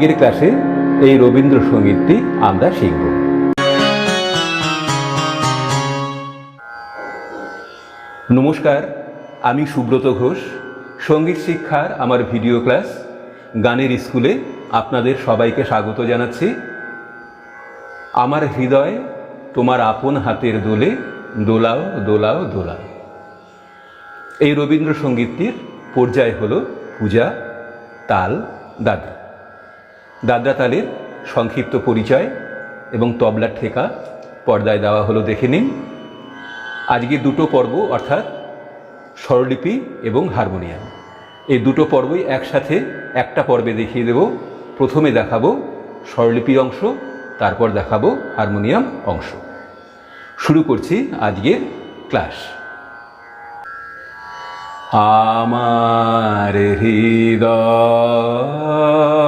আজকের ক্লাসে এই রবীন্দ্রসঙ্গীতটি আমরা শিখব। নমস্কার, আমি সুব্রত ঘোষ, সংগীত শিক্ষার আমার ভিডিও ক্লাস, গানের স্কুলে আপনাদের সবাইকে স্বাগত জানাচ্ছি। আমার হৃদয় তোমার আপন হাতের দোলে, দোলাও দোলাও দোলাও। এই রবীন্দ্রসঙ্গীতটির পর্যায় হল পূজা, তাল দাদরা দাদরা তালের সংক্ষিপ্ত পরিচয় এবং তবলার ঠেকা পর্দায় দেওয়া হলো দেখে নিন। আজকে দুটো পর্ব, অর্থাৎ স্বরলিপি এবং হারমোনিয়াম এই দুটো পর্বই একসাথে একটা পর্বে দেখিয়ে দেব। প্রথমে দেখাবো স্বরলিপির অংশ, তারপর দেখাবো হারমোনিয়াম অংশ। শুরু করছি আজকের ক্লাস। আমার হৃদয়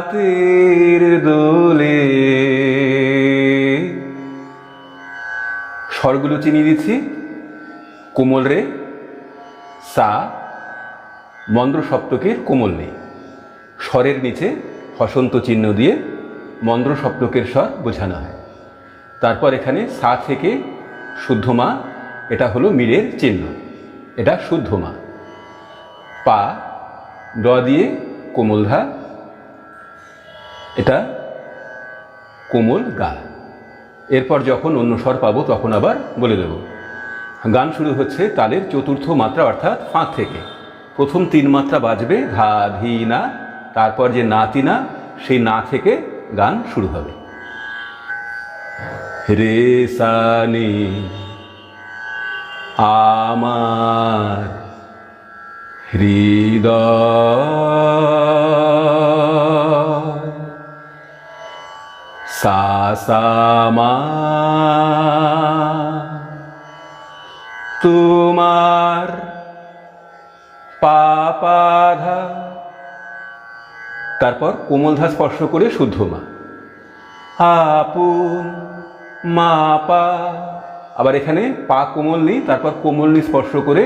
হাতের দোলে। স্বরগুলো চিনিয়ে দিচ্ছি। কোমল রে, সা মন্দ্র সপ্তকের কোমল নেই। স্বরের নিচে হসন্ত চিহ্ন দিয়ে মন্দ্র সপ্তকের স্বর বোঝানো হয়। তারপর এখানে সা থেকে শুদ্ধ মা, এটা হলো মীরের চিহ্ন। এটা শুদ্ধ মা। পা ড দিয়ে কোমল ধা এটা কোমল গা এরপর যখন অন্য স্বর পাবো, তখন আবার বলে দেব। গান শুরু হচ্ছে তালের চতুর্থ মাত্রা, অর্থাৎ ফাঁক থেকে। প্রথম তিন মাত্রা বাজবে ধা, ধি, না। তারপর যে না তিনা সেই না থেকে গান শুরু হবে। রে সানি, আমার হৃদয়। সাসামা তোমার পাপাধা। তারপর কোমলধা স্পর্শ করে শুদ্ধ মা। আপন মা পা আবার এখানে পা কোমল নেই, তারপর কোমল নি স্পর্শ করে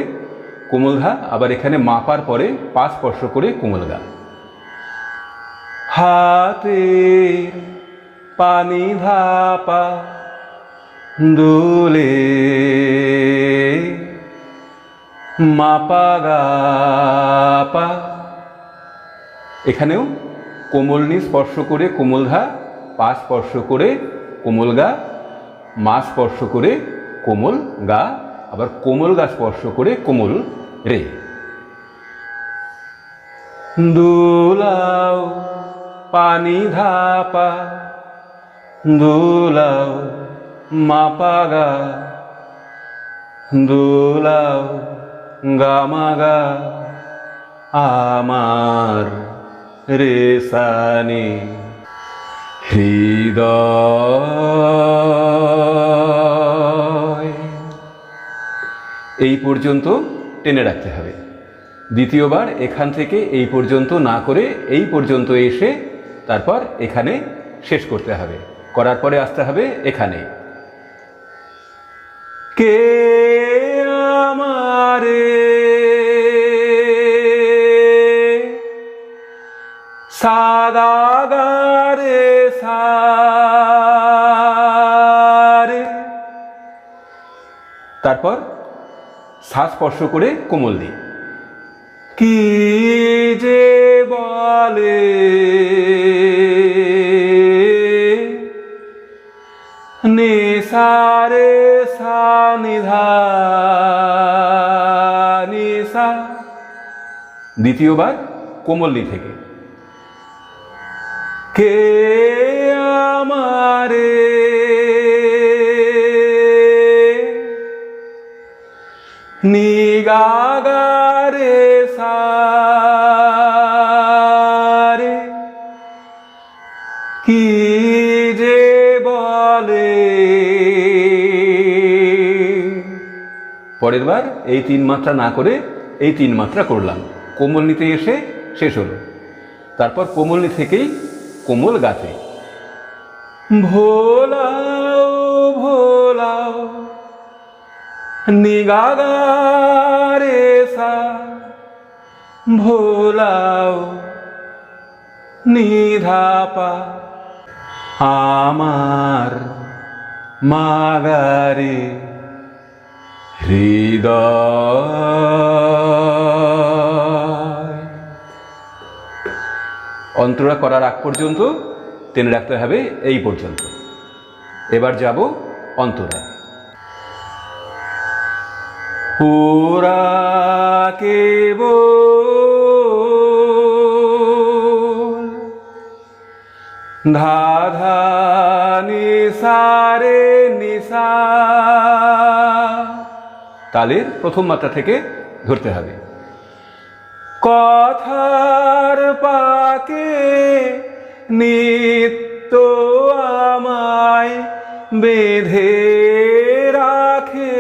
কোমল ধা আবার এখানে মাপার পরে পা স্পর্শ করে কোমল গা হাতের পানি ধাপা দোলে মাপা গাপা। এখানেও কোমলনি স্পর্শ করে কোমল ধা পা স্পর্শ করে কোমল গা, মা স্পর্শ করে কোমল গা, আবার কোমল গা স্পর্শ করে কোমল রে। দুলাও পানি ধাপা দুলাও মাপাগা দুলাও গামাগা আমার রেসানি হৃদয়। এই পর্যন্ত টেনে রাখতে হবে। দ্বিতীয়বার এখান থেকে এই পর্যন্ত না করে এই পর্যন্ত এসে তারপর এখানে শেষ করতে হবে। করার পরে আসতে হবে এখানে। কে আমারে সাদাগারে সারে? তারপর শ্বাস স্পর্শ করে কোমল দিই কি যে বলে নিধা দ্বিতীয়বার কোমল্লি থেকে। কে আমারে? নিগাগারে সারে পরের বার এই তিন মাত্রা না করে এই তিন মাত্রা করলাম। কোমল নিতে এসে শেষ হলো। তারপর কোমলনি থেকেই কোমল গাতে ভোলাও ভোলাও, নিগাগারে ভোলাও, নিধাপা, আমার মাগারে অন্তরা করার আগ পর্যন্ত টেনে রাখতে হবে এই পর্যন্ত। এবার যাব অন্তরায়। পুরা কেবল ধা ধা নিসারে নিসা তালের প্রথম মাত্রা থেকে ধরতে হবে। কথার পাকে নিত্য আমায় বেঁধে রাখে।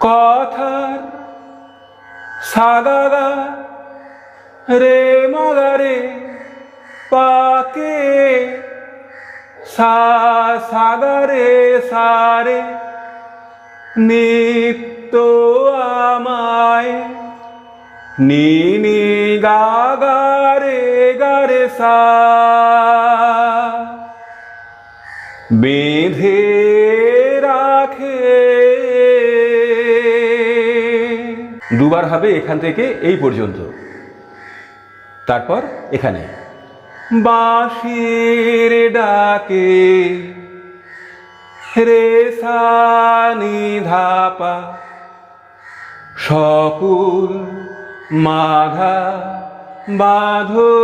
কথার সাগাগা রে মাগারে পাকে সা সাগারে সারে নিত্য আমায় নি নি গা গা রে গা রে সা বেঁধে রাখে দুবার হবে এখান থেকে এই পর্যন্ত। তারপর এখানে। বাঁশির ডাকে রে সানি ধাপা সকুল মাঘা বাঁধো।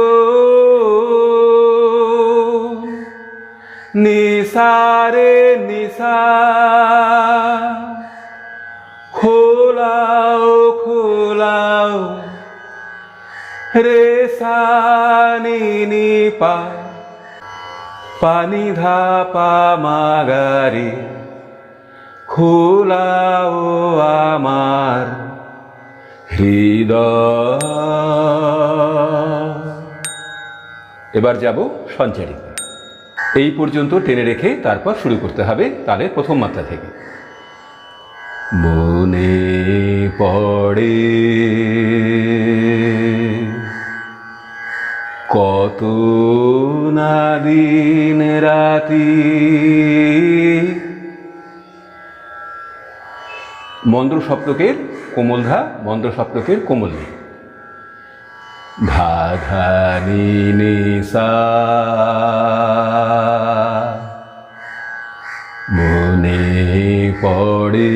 নিসারে নিসা খোলাও খোলাও রে সানি নি পা। পানি ধাপা মাগারে, খোলাও আমার হৃদয়। এবার যাব সঞ্চারিত। এই পর্যন্ত টেনে রেখে তারপর শুরু করতে হবে তালের প্রথম মাত্রা থেকে। মনে পড়ে কত না দিন রাতি। মন্দ্র সপ্তকের কোমলধা মন্দ্র সপ্তকের কোমলী ধা ধা নি নি মনে পড়ে।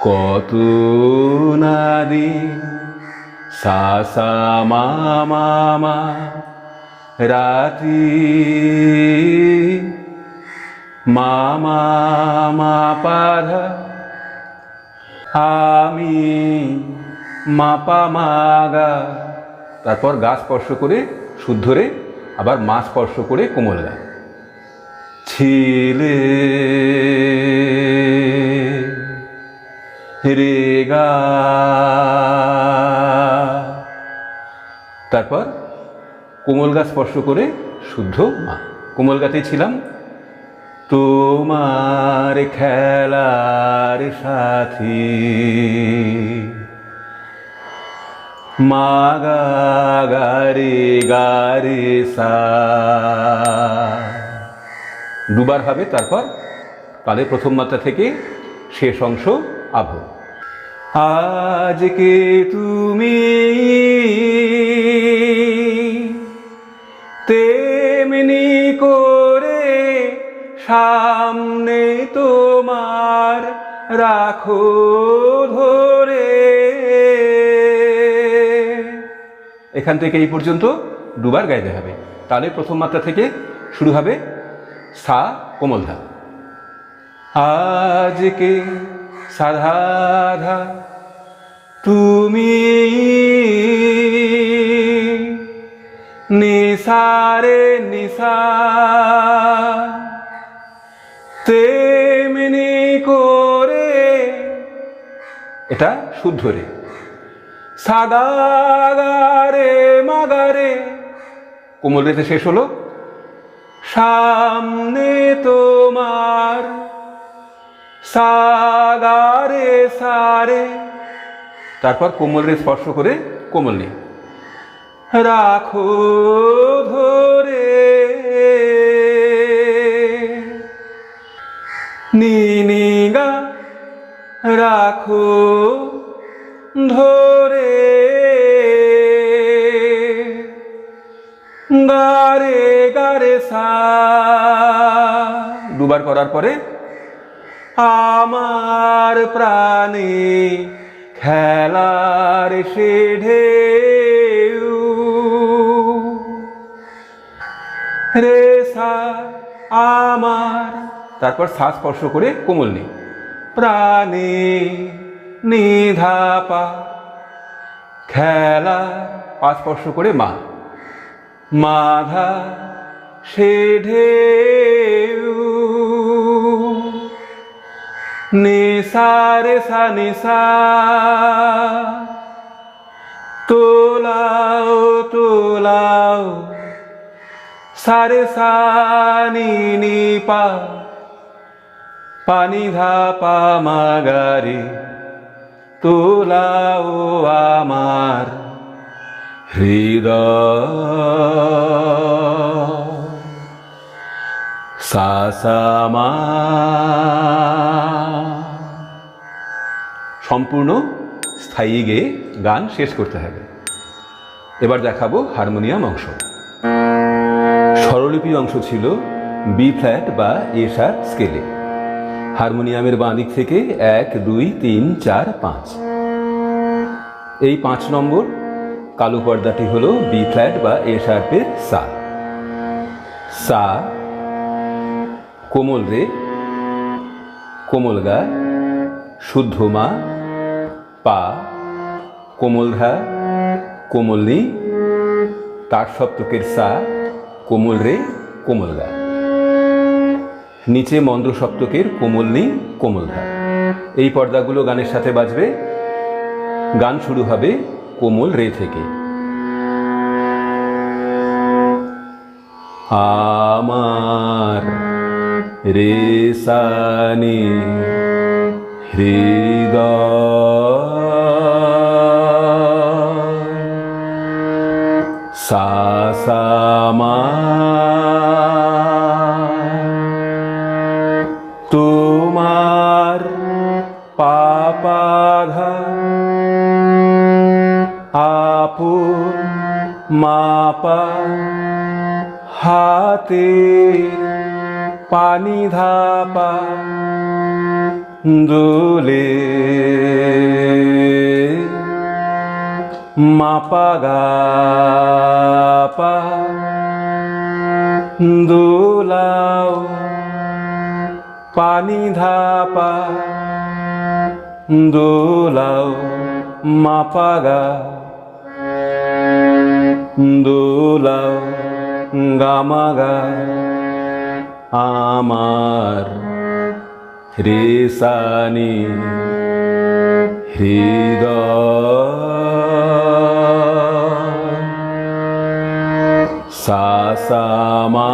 কত না দিন সা সা মা মা মা রাতি মা মা মা পাধা আমি মাপা মাগা তারপর গা স্পর্শ করে শুদ্ধরে আবার মা স্পর্শ করে কোমল গা ছিলে। রে গা। তারপর কোমল গা স্পর্শ করে শুদ্ধ মা। কোমল গাতে ছিলাম। তোমার খেলার সাথী। মা গা গারে গারে সা। দুবার হবে, তারপর তাদের প্রথম মাত্রা থেকে শেষ অংশ আভ আজকে তুমি সামনে তোমার রাখো ধরে। এখান থেকে এই পর্যন্ত দুবার গাইতে হবে। তাহলে প্রথম মাত্রা থেকে শুরু হবে সা কোমলধা আজকে সাধাধা তুমি নিসারে নিসা এটা শুদ্ধ রে। সাগা গা রে মাগা কোমল রেতে শেষ হলো। সামনে তোমার সাগারে সারে, তারপর কোমল রে স্পর্শ করে কোমল নি রাখো ধরে। নি রাখো ধরে। গারে গারে সা। দুবার করার পরে আমার প্রাণে খেলার সে ঢেউ। রে সা, আমার। তারপর শ্বাস স্পর্শ করে কোমল নেই। প্রাণে নিধাপা খেলা। পা স্পর্শ করে মা। মাধা সে ঢেউ। নিসা রে সা নিসা তোলাও। তোলাও সারে সানি নি পানি ধা পা মাগারে, তোলাও আমার হৃদয়। সাসামা সম্পূর্ণ স্থায়ী গেয়ে গান শেষ করতে হবে। এবার দেখাবো হারমোনিয়াম অংশ। স্বরলিপি অংশ ছিল বি ফ্ল্যাট বা এ শার্প স্কেলে হারমোনিয়ামের বাঁ দিক থেকে এক, দুই, তিন, চার, পাঁচ। এই পাঁচ নম্বর কালো পর্দাটি হলো বি ফ্ল্যাট বা এ শার্পের সা। সা কোমল রে, কোমল গা, শুদ্ধ মা, পা, কোমল ধা, কোমল নি। তার সপ্তকের সা, কোমল রে, কোমল গা। নিচে মন্দ্র সপ্তকের কোমল নি কোমল ধা এই পর্দাগুলো গানের সাথে বাজবে। গান শুরু হবে কোমল রে থেকে। আমার রেসানি হৃদয় সাসামা আপন মাপা হাতে পানি ধাপা দোলে মাপা গাপা দোলাও পানি ধাপা দোলাও মাপাগা দোলাও গামাগা আমার হৃসানি হৃদয় সাসামা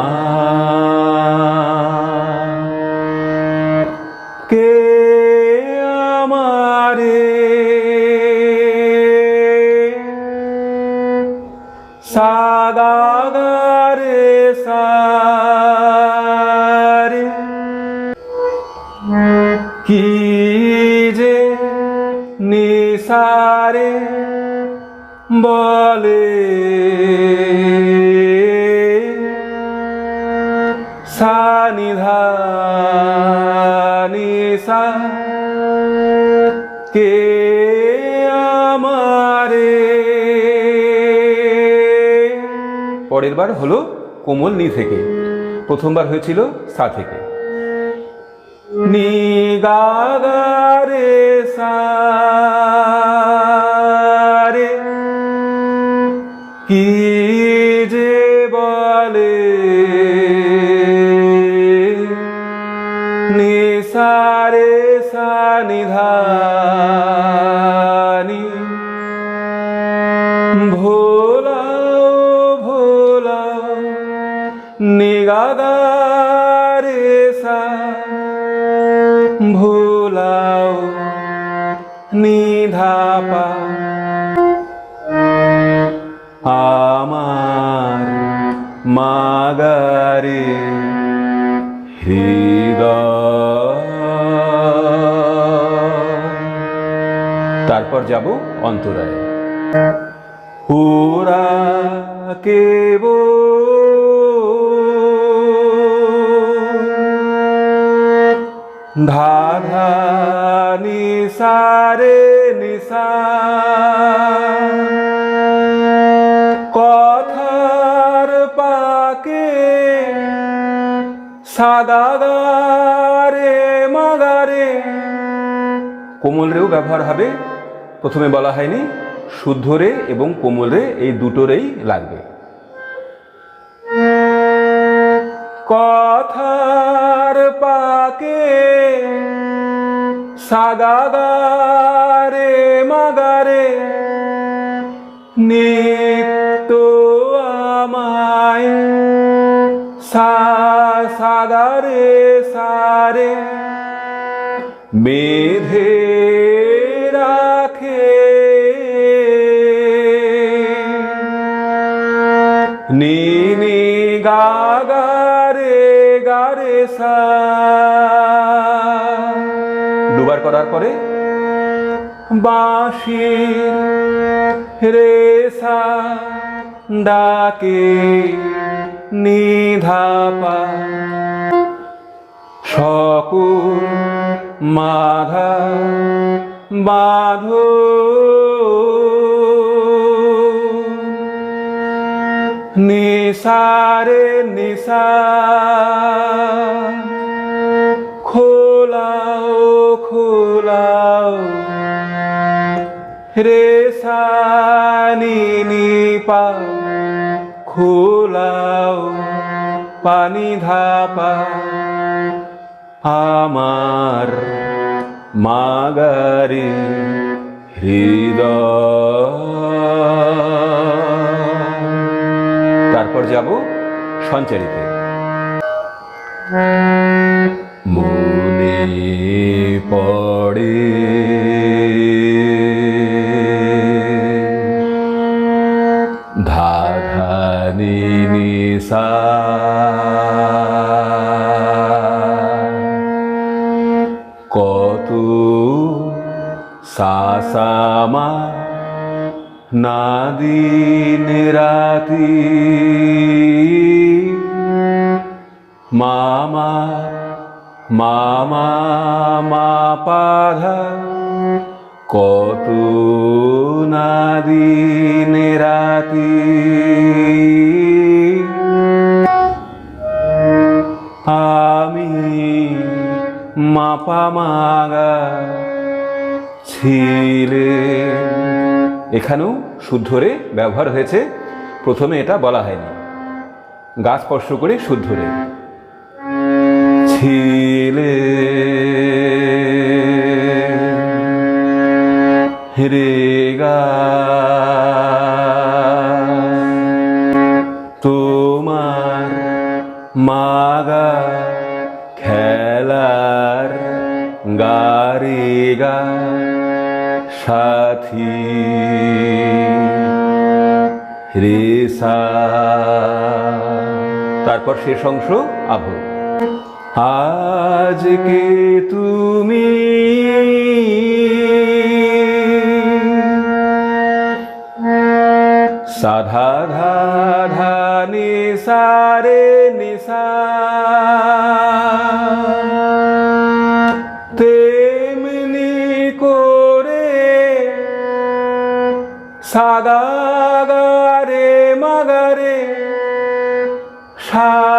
বলে। সানিধা নিসা কে আমারে। পরের বার হলো কোমল নি থেকে। প্রথমবার হয়েছিল সা থেকে। নি গা রে সা। सानिधानी। भोला भोला निगादारे सा भोला निधापा। आमार মাগারে তারপর যাব অন্তরায়। ওরা কেব ধাধা নিসারে নিসা কথার পাকে সাদাগারে মাগারে কোমল রেও ব্যবহার হবে প্রথমে বলা হয়নি শুদ্ধ রে এবং কোমল এই দুটোরেই লাগবে। কথার পাকে সাগাগারে মাগারে নিত্য আমায় সা সাগারে সারে মেধে বাঁশির রে সা ডাকে নিধাপা সকল মাধা বাঁধো। নিসারে নিসা রে সানি পা খোলাও পানি ধাপা। আমার মাগারে হৃদয়। তারপর যাব সঞ্চারিতে। মনে পড়ে দিন রাতি। মামা মামা মা পাধা কত না দিন রাতি। আমি মাপা মাগা ছিলে এখানেও শুদ্ধরে ব্যবহার হয়েছে। প্রথমে এটা বলা হয়নি। গা স্পর্শ করে শুদ্ধরে। ছিলে গা। তোমার মাগা খেলার গারে সাথী। রেসা তারপর শেষ অংশ আভ। আজকে তুমি সাধা ধা ধা নিসারে নিসা। সাগাগারে মাগারে সামনে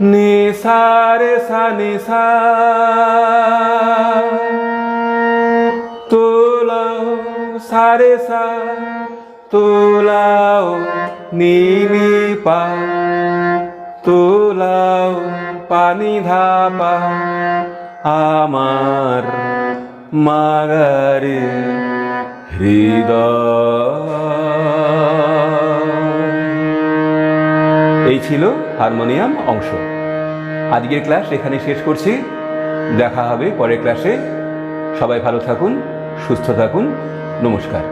নিসারে সা তোলাও সারে সা তোলাও নীলি পা, তোলাও পানি ধাপা, আমার মাগারে হৃদয়। এই ছিল হারমোনিয়াম অংশ। আজকের ক্লাস এখানে শেষ করছি। দেখা হবে পরের ক্লাসে সবাই ভালো থাকুন, সুস্থ থাকুন। নমস্কার।